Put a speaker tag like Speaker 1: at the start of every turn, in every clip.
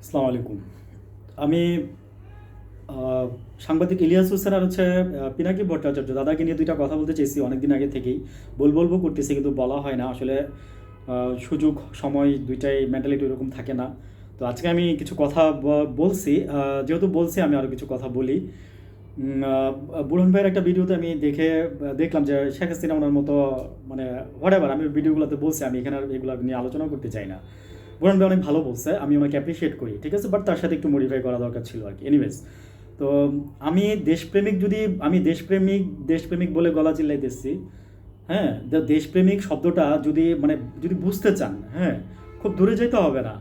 Speaker 1: আসসালামু আলাইকুম। আমি সাংবাদিক ইলিয়াস হোসেন আর হচ্ছে পিনাকি ভট্টাচার্য। দাদাকে নিয়ে দুইটা কথা বলতে চেয়েছি অনেকদিন আগে থেকেই। বল বলব করতেছি কিন্তু বলা হয় না। আসলে সুযোগ, সময় দুইটাই মেন্টালিটি ওরকম থাকে না। তো আজকে আমি কিছু কথা বলছি। যেহেতু বলছি, আমি আরও কিছু কথা বলি। বুরহান ভাইয়ের একটা ভিডিওতে আমি দেখে দেখলাম যে শেখ হাসিনা ওনার মতো মানে হোয়াট আমি ভিডিওগুলোতে বলছি, আমি এখানে এগুলো নিয়ে আলোচনা করতে চাই না। বুরহান ভাই অনেক ভালো বলছে, আমি ওনাকে অ্যাপ্রিসিয়েট করি, ঠিক আছে? বাট তার সাথে একটু মডিফাই করা দরকার ছিল আর কি। এনিওয়েজ তো, আমি দেশপ্রেমিক যদি, আমি দেশপ্রেমিক দেশপ্রেমিক বলে গলা চিল্লাইতেছি হ্যাঁ? দেশপ্রেমিক শব্দটা যদি মানে যদি বুঝতে চান হ্যাঁ? খুব দূরে যেতে হবে না।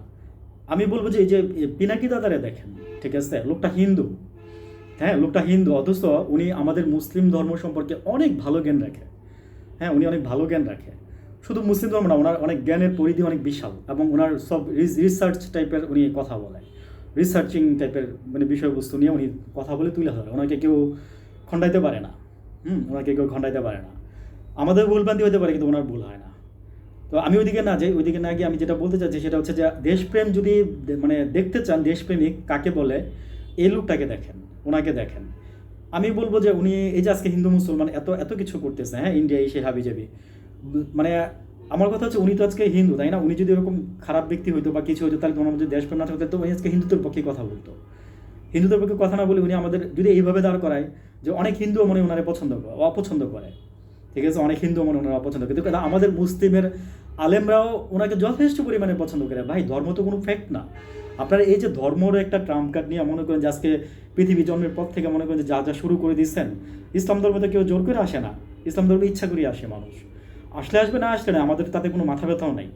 Speaker 1: আমি বলব যে, এই যে পিনাকি দাদারে দেখেন, ঠিক আছে? লোকটা হিন্দু হ্যাঁ? লোকটা হিন্দু, অথচ উনি আমাদের মুসলিম ধর্ম সম্পর্কে অনেক ভালো জ্ঞান রাখে হ্যাঁ? উনি অনেক ভালো জ্ঞান রাখে। শুধু মুসলিম ধর্ম না, ওনার অনেক জ্ঞানের পরিধি অনেক বিশাল এবং ওনার সব রিসার্চ টাইপের উনি কথা বলে রিসার্চিং টাইপের মানে বিষয়বস্তু নিয়ে উনি কথা বলে তুলে ধরে ওনাকে কেউ খণ্ডাইতে পারে না। হুম, ওনাকে কেউ খণ্ডাইতে পারে না। আমাদের ভুলভ্রান্তি হতে পারে কিন্তু ওনার ভুল হয় না। তো আমি ওইদিকে না যাই, ওইদিকে না গিয়ে আমি যেটা বলতে চাচ্ছি সেটা হচ্ছে যে দেশপ্রেম যদি মানে দেখতে চান দেশপ্রেমিক কাকে বলে, এই লোকটাকে দেখেন, ওনাকে দেখেন। আমি বলব যে উনি এই যে আজকে হিন্দু মুসলমান এত এত কিছু করতেছে হ্যাঁ ইন্ডিয়া এসে হাবি যাবি মানে আমার কথা হচ্ছে উনি তো আজকে হিন্দু, তাই না? উনি যদি এরকম খারাপ ব্যক্তি হইতো বা কিছু হইতো, তাহলে তোমার মধ্যে দেশপ্রেম না থাকতো তো উনি আজকে হিন্দুত্বের পক্ষে কথা বলতো। হিন্দুদের পক্ষে কথা না বলে উনি আমাদের যদি এইভাবে দাঁড় করায় যে অনেক হিন্দু মনে ওনারে পছন্দ করে অপছন্দ করে। ঠিক আছে? অনেক হিন্দু মনে ওনারা অপছন্দ করে। কিন্তু আমাদের মুসলিমের আলেমরাও ওনাকে যথেষ্ট পরিমাণে পছন্দ করে। ভাই, ধর্ম তো কোনো ফ্যাক্ট না। আপনারা এই যে ধর্মর একটা ট্রাম্প কার্ড নিয়ে মনে করেন যে আজকে পৃথিবী জন্মের পর থেকে মনে করেন যে যা যা শুরু করে দিচ্ছেন, ইসলাম ধর্মে তো কেউ জোর করে আসে না। ইসলাম ধর্মে ইচ্ছা করে আসে মানুষ। আসলে আসবে না আসলে না, আমাদের তাতে কোনো মাথা ব্যথাও নাই।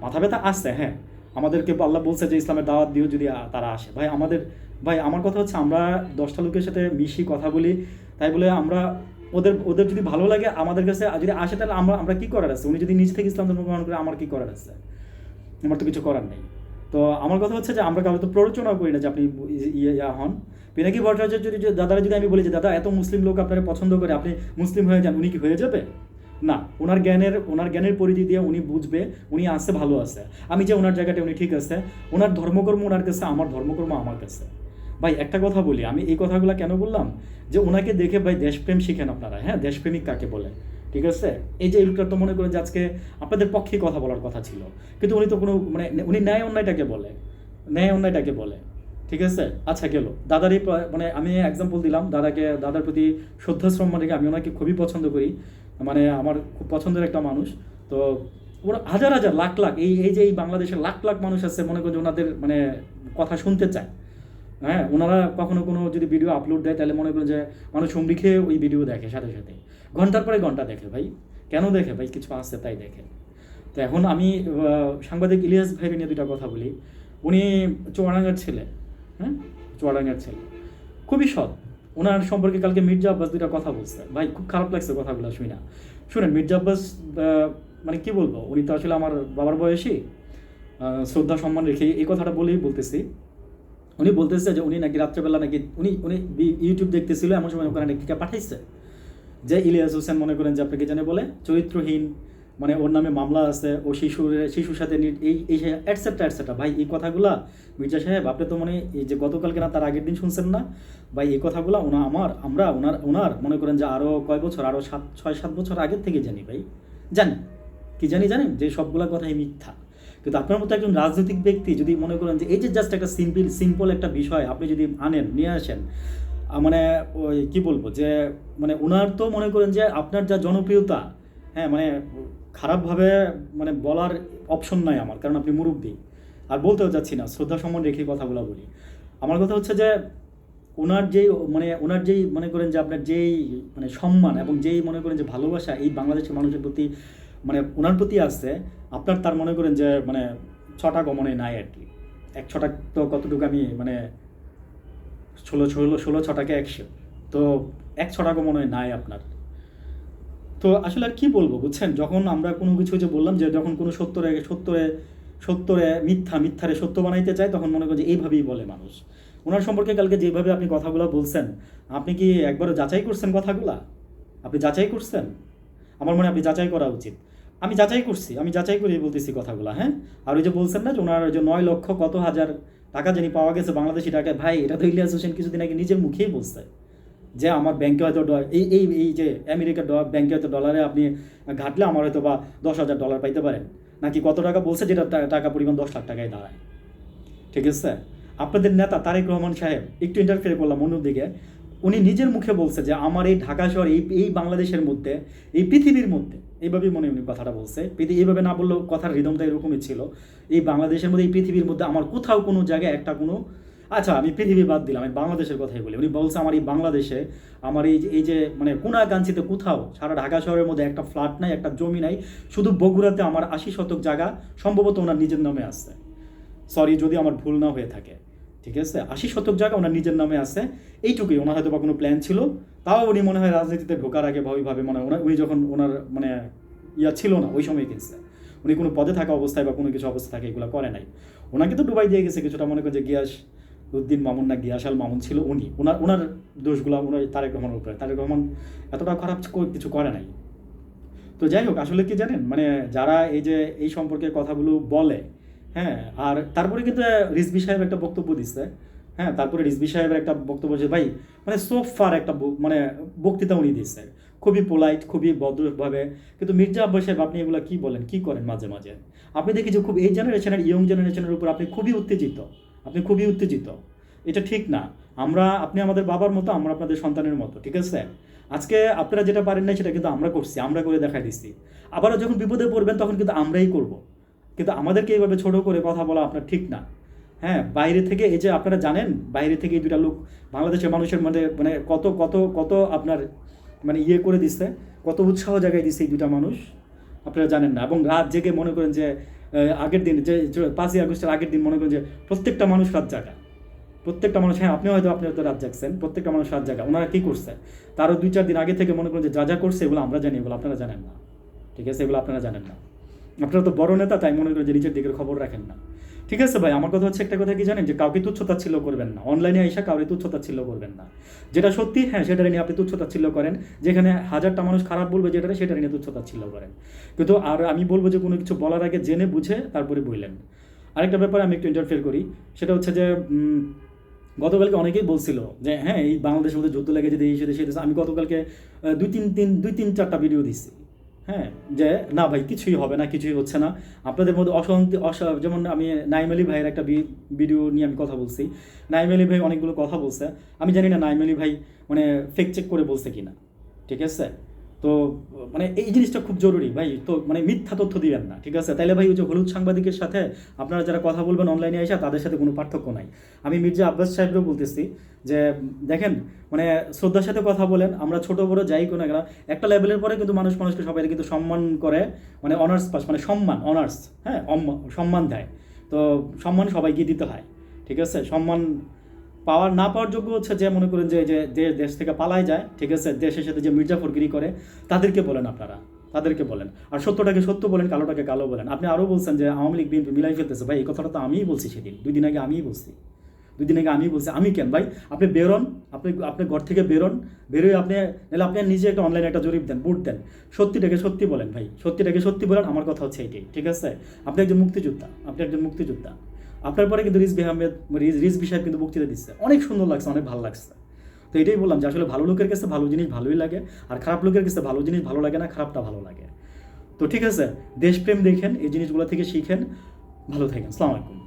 Speaker 1: মাথা ব্যথা আসছে হ্যাঁ। আমাদেরকে আল্লাহ বলছে যে, ইসলামের দাওয়াত দিও যদি তারা আসে। ভাই, আমাদের, ভাই, আমার কথা হচ্ছে আমরা দশটা লোকের সাথে মিশি, কথা বলি। তাই বলে আমরা ওদের ওদের যদি ভালো লাগে, আমাদের কাছে যদি আসে, তাহলে আমরা আমরা কি করার আছে? উনি যদি নিজ থেকে ইসলাম ধর্ম গ্রহণ করে, আমার কি করার আছে? আমার তো কিছু করার নেই। তো আমার কথা হচ্ছে যে, আমরা কারও তো প্ররোচনা করি না যে, আপনি ইয়ে ইয়া হন। পিনাকি ভট্টাচার্য যদি- দাদারা যদি আমি বলি যে, দাদা, এত মুসলিম লোক আপনারা পছন্দ করে, আপনি মুসলিম হয়ে যান, উনি কি হয়ে যাবে? না, ওনার জ্ঞানের ওনার জ্ঞানের পরিধি দিয়ে উনি বুঝবে, উনি আছে, ভালো আছে। আমি যে ওনার জায়গাটা, উনি ঠিক আছে, ওনার ধর্মকর্ম ওনার কাছে, আমার ধর্মকর্ম আমার কাছে। ভাই, একটা কথা বলি, আমি এই কথাগুলো কেন বললাম? যে ওনাকে দেখে ভাই দেশপ্রেম শিখেন আপনারা হ্যাঁ? দেশপ্রেমিক কাকে বলে? ঠিক আছে? এই যে লোকটা তো মনে করেন যে আজকে আপনাদের পক্ষে কথা বলার কথা ছিল, কিন্তু উনি তো কোনো মানে উনি ন্যায় অন্যায়টাকে বলে, ন্যায় অন্যায়টাকে বলে। ঠিক আছে? আচ্ছা গেল। দাদারই মানে আমি এক্সাম্পল দিলাম, দাদাকে, দাদার প্রতি শ্রদ্ধা সম্মান রেখে আমি ওনাকে খুবই পছন্দ করি। মানে আমার খুব পছন্দের একটা মানুষ। তো ওরা হাজার হাজার, লাখ লাখ, এই এই যে এই বাংলাদেশের লাখ লাখ মানুষ আছে, মনে করেন ওনাদের মানে কথা শুনতে চায়। হ্যাঁ ওনারা কখনো কোনো যদি ভিডিও আপলোড দেয়, তাহলে মনে করেন যে মানুষ হুমড়ি খেয়ে ওই ভিডিও দেখে সাথে সাথে। ঘণ্টার পরে ঘণ্টা দেখে ভাই। কেন দেখে ভাই? কিছু আছে তাই দেখে। তো এখন আমি সাংবাদিক ইলিয়াস ভাইকে নিয়ে দুটা কথা বলি। উনি চুয়াডাঙ্গার ছেলে হ্যাঁ? চুয়াডাঙ্গার ছেলে। খুবই সৎ। ওনার সম্পর্কে কালকে মির্জা আব্বাস দুইটা কথা বলছে। ভাই, খুব খারাপ লাগছে কথাগুলো শুই না। শুনেন, মির্জা আব্বাস মানে কি বলব? উনি তো আসলে আমার বাবার বয়সী। শ্রদ্ধা, সম্মান রেখে এই কথাটা বলেই বলতেছি। উনি বলতেছে যে উনি নাকি রাত্রেবেলা নাকি, উনি উনি ইউটিউব দেখতেছিল, এমন সময় ওখানে নাকি পাঠাইছে। যে ইলিয়াস হোসেন মনে করেন যে আপনাকে জানে বলে, চরিত্রহীন মানে ওর নামে মামলা আছে, ও শিশুর শিশুর সাথে এই এই অ্যাটসেট্রা অ্যাটসেট্রা ভাই, এই কথাগুলা মির্জা সাহেব, আপনি তো মানে এই যে গতকালকে না তার আগের দিন শুনছেন না? ভাই, এই কথাগুলা ওনা আমার, আমরা ওনার ওনার, মনে করেন যে আরও কয় বছর আরও সাত, ছয়, সাত বছর আগের থেকে জানি ভাই। জানি, কি জানি, জানেন? যে সবগুলা কথাই মিথ্যা। কিন্তু আপনার মতো একজন রাজনৈতিক ব্যক্তি যদি মনে করেন যে এই যে জাস্ট একটা সিম্পল সিম্পল একটা বিষয় আপনি যদি আনেন, নিয়ে আসেন মানে ওই কি বলব যে মানে ওনার তো মনে করেন যে আপনার যা জনপ্রিয়তা হ্যাঁ মানে খারাপভাবে মানে বলার অপশন নাই আমার, কারণ আপনি মুরব্বী। আর বলতেও যাচ্ছি না, শ্রদ্ধা সম্মান রেখে কথাগুলো বলি। আমার কথা হচ্ছে যে ওনার যেই মানে ওনার যেই মনে করেন যে আপনার যেই মানে সম্মান এবং যেই মনে করেন যে ভালোবাসা এই বাংলাদেশের মানুষের প্রতি মানে ওনার প্রতি আছে, আপনার তার মনে করেন যে মানে ছটা গমনে নাই আর কি। এক ছটা তো কতটুকু আমি মানে ষোলো ষোলো ষোলো ছটাকে একশো। তো এক ছটা গমনে নাই আপনার। তো আসলে আর কি বলব, বুঝছেন? যখন আমরা কোনো কিছু যে বললাম যে যখন কোনো সত্যরে সত্যরে সত্যরে মিথ্যা, মিথ্যারে সত্য বানাইতে চায়, তখন মনে করেন যে এইভাবেই বলে মানুষ। ওনার সম্পর্কে কালকে যেভাবে আপনি কথাগুলো বলছেন, আপনি কি একবারও যাচাই করছেন কথাগুলা? আপনি যাচাই করছেন? আমার মনে আপনি যাচাই করা উচিত। আমি যাচাই করছি, আমি যাচাই করে বলতেছি কথাগুলো হ্যাঁ? আর ওই যে বলছেন না যে ওনার যে নয় লক্ষ কত হাজার টাকা যিনি পাওয়া গেছে বাংলাদেশি টাকায়, ভাই, এটা তো ইলিয়াস হোসেন কিছুদিন আগে নিজের মুখেই বলছে। যে আমার ব্যাংকে হয়তো এই এই এই যে আমেরিকার ব্যাংকে হয়তো ডলারে আপনি ঘাটলে আমার হয়তো বা দশ হাজার ডলার পাইতে পারেন। নাকি কত টাকা বলছে যেটা টাকা পরিমাণ দশ লাখ টাকায় দাঁড়ায়? ঠিক আছে? আপনাদের নেতা তারেক রহমান সাহেব, একটু ইন্টারফেয়ার করলাম অন্যদিকে। উনি নিজের মুখে বলছে যে আমার এই ঢাকা শহর, এই এই বাংলাদেশের মধ্যে, এই পৃথিবীর মধ্যে, এইভাবেই মনে উনি কথাটা বলছে। পৃথিবী এইভাবে না বললেও কথার রিদমটা এরকমই ছিল। এই বাংলাদেশের মধ্যে, এই পৃথিবীর মধ্যে আমার কোথাও কোনো জায়গায় একটা কোনো আচ্ছা আমি পৃথিবী বাদ দিলাম, আমি বাংলাদেশের কথাই বলি। উনি বলছে, আমার এই বাংলাদেশে, আমার এই এই যে মানে কোনাকাঞ্চিতে কোথাও, সারা ঢাকা শহরের মধ্যে একটা ফ্ল্যাট নাই, একটা জমি নাই, শুধু বগুড়াতে আমার আশি শতক জায়গা, সম্ভবত ওনার নিজের নামে আছে। সরি, যদি আমার ভুল না হয়ে থাকে। ঠিক আছে? আশি শতক জায়গা ওনার নিজের নামে আছে। এইটুকুই, ওনার হয়তো বা কোনো প্ল্যান ছিল। তাও উনি মনে হয় রাজনীতিতে ঢোকার আগে ভাবিভাবে মনে হয় ওনার, উনি যখন ওনার মানে ইয়া ছিল না, ওই সময় কিনছে উনি কোনো পদে থাকা অবস্থায় বা কোনো কিছু অবস্থা থাকে, এগুলো করে নাই। ওনাকে তো ডুবাই দিয়ে গেছে, কিছুটা মনে করে যে গিয়াস উদ্দিন মামুন না গিয়াসাল মামুন ছিল উনি। ওনার ওনার দোষগুলো ওনার তারেক রহমানের উপরে। তারেক রহমান এতটা খারাপ কিছু করে নাই। তো যাই হোক, আসলে কি জানেন? মানে যারা এই যে এই সম্পর্কে কথাগুলো বলে হ্যাঁ আর তারপরে কিন্তু রিজবি সাহেব একটা বক্তব্য দিচ্ছে হ্যাঁ তারপরে রিজবি সাহেবের একটা বক্তব্য যে, ভাই মানে সোফার একটা মানে বক্তৃতা উনি দিচ্ছে খুবই পোলাইট খুবই ভদ্রভাবে। কিন্তু মির্জা আব্বাস সাহেব, আপনি এগুলো কি বলেন? কি করেন মাঝে মাঝে? আপনি দেখি যে খুব এই জেনারেশনের ইয়ং জেনারেশনের উপর আপনি খুবই উত্তেজিত। আপনি খুবই উত্তেজিত। এটা ঠিক না। আমরা, আপনি আমাদের বাবার মতো, আমরা আপনাদের সন্তানের মতো, ঠিক আছে? আজকে আপনারা যেটা পারেন না সেটা কিন্তু আমরা করছি, আমরা করে দেখাই দিচ্ছি। আবারও যখন বিপদে পড়বেন, তখন কিন্তু আমরাই করব। কিন্তু আমাদেরকে এইভাবে ছোট করে কথা বলা আপনার ঠিক না। হ্যাঁ বাইরে থেকে এই যে আপনারা জানেন, বাইরে থেকে এই দুটা লোক, বাংলাদেশের মানুষের মধ্যে মানে কত কত কত আপনার মানে ইয়ে করে দিচ্ছে, কত উৎসাহ জায়গায় দিচ্ছে এই দুটা মানুষ, আপনারা জানেন না। এবং রাত জেগে মনে করেন যে আগের দিন যে, পাঁচই আগস্টের আগের দিন মনে করেন যে প্রত্যেকটা মানুষ রাত জাগা। প্রত্যেকটা মানুষ হ্যাঁ আপনি হয়তো আপনি হয়তো রাত জাগছেন, প্রত্যেকটা মানুষ রাত জাগা, ওনারা কী করছে? তারও দুই, চার দিন আগে থেকে মনে করেন যে যা যা করছে, এগুলো আমরা জানি, এগুলো আপনারা জানেন না। ঠিক আছে? এগুলো আপনারা জানেন না। আপনারা তো বড় নেতা, তাই মনে করেন যে নিজের দিকের খবর রাখেন না। ঠিক আছে ভাই, আমার কথা হচ্ছে একটা কথা কি জানেন? যে কাউকে তুচ্ছতাচ্ছিল্য করবেন না। অনলাইনে এসে কাউকে তুচ্ছতাচ্ছিল্য করবেন না। যেটা সত্যি হ্যাঁ সেটা নিয়ে আপনি তুচ্ছতাচ্ছিল্য করেন। যেখানে হাজারটা মানুষ খারাপ বলবে যেটা সেটা নিয়ে তুচ্ছতাচ্ছিল্য করেন। কিন্তু আর আমি বলব যে কোনো কিছু বলার আগে জেনে বুঝে তারপরে বললেন। আরেকটা ব্যাপারে আমি একটু ইন্টারফেয়ার করি। সেটা হচ্ছে যে গতকালকে অনেকেই বলছিল যে হ্যাঁ এই বাংলাদেশের মধ্যে যুদ্ধ লেগে যেতে এই সেটা সেটা আমি গতকালকে দুই তিন তিন, দুই, তিন, চারটা ভিডিও দিচ্ছি হ্যাঁ যে না ভাই, কিছুই হবে না, কিছুই হচ্ছে না। আপনাদের মধ্যে অশান্তি অসা যেমন আমি নাইম আলী ভাইয়ের একটা ভিডিও নিয়ে আমি কথা বলছি। নাইম আলী ভাই অনেকগুলো কথা বলছে। আমি জানি না নাইম আলী ভাই মানে ফেক চেক করে বলছে কি না ঠিক আছে? তো মানে এই জিনিসটা খুব জরুরি। ভাই, তো মানে মিথ্যা তথ্য দিবেন না, ঠিক আছে? তাইলে ভাই, ওই যে হলুদ সাংবাদিকের সাথে আপনারা যারা কথা বলবেন অনলাইনে আসা তাদের সাথে কোনো পার্থক্য নাই। আমি মির্জা আব্বাস সাহেবকেও বলতেছি যে, দেখেন মানে শ্রদ্ধার সাথে কথা বলেন, আমরা ছোট, বড়, যাই কোনো কেন একটা লেভেলের পরে কিন্তু মানুষ, মানুষকে সবাই কিন্তু সম্মান করে মানে অনার্স পাস মানে সম্মান অনার্স হ্যাঁ সম্মান দেয়। তো সম্মান সবাইকে দিতে হয়, ঠিক আছে? সম্মান পাওয়ার না পাওয়ার যোগ্য হচ্ছে যে মনে করেন যে যে দেশ থেকে পালায় যায়, ঠিক আছে? দেশের সাথে যে মির্জাফরগিরি করে, তাদেরকে বলেন আপনারা, তাদেরকে বলেন। আর সত্যটাকে সত্য বলেন, কালোটাকে কালো বলেন। আপনি আরও বলছেন যে আওয়ামী লীগ, বিএনপি মিলাই ফেলতেছে। ভাই, এই কথাটা তো আমিই বলছি সেদিন। দুই দিন আগে আমিই বলছি। দুই দিন আগে আমিই বলছি। আমি কেন? ভাই, আপনি বেরোন, আপনি আপনি ঘর থেকে বেরোন, বেরোয় আপনি, নাহলে আপনি নিজে একটা অনলাইনে একটা জরিপ দেন, বুট দেন। সত্যিটাকে সত্যি বলেন ভাই। সত্যিটাকে সত্যি বলেন, আমার কথা হচ্ছে এটাই, ঠিক আছে? আপনি একজন মুক্তিযোদ্ধা, আপনি একজন মুক্তিযোদ্ধা। আপনার পরে কিন্তু রিজবি আহমেদ, রিজ রিজবি সাহেব কিন্তু বক্তৃতা দিচ্ছে। অনেক সুন্দর লাগছে, অনেক ভালো লাগছে। তো এটাই বললাম যে আসলে ভালো লোকের কাছে ভালো জিনিস ভালোই লাগে, আর খারাপ লোকের কাছে ভালো জিনিস ভালো লাগে না, খারাপটা ভালো লাগে। তো ঠিক আছে, দেশপ্রেম দেখেন, এই জিনিসগুলো থেকে শিখেন। ভালো থাকেন, আসসালামু আলাইকুম।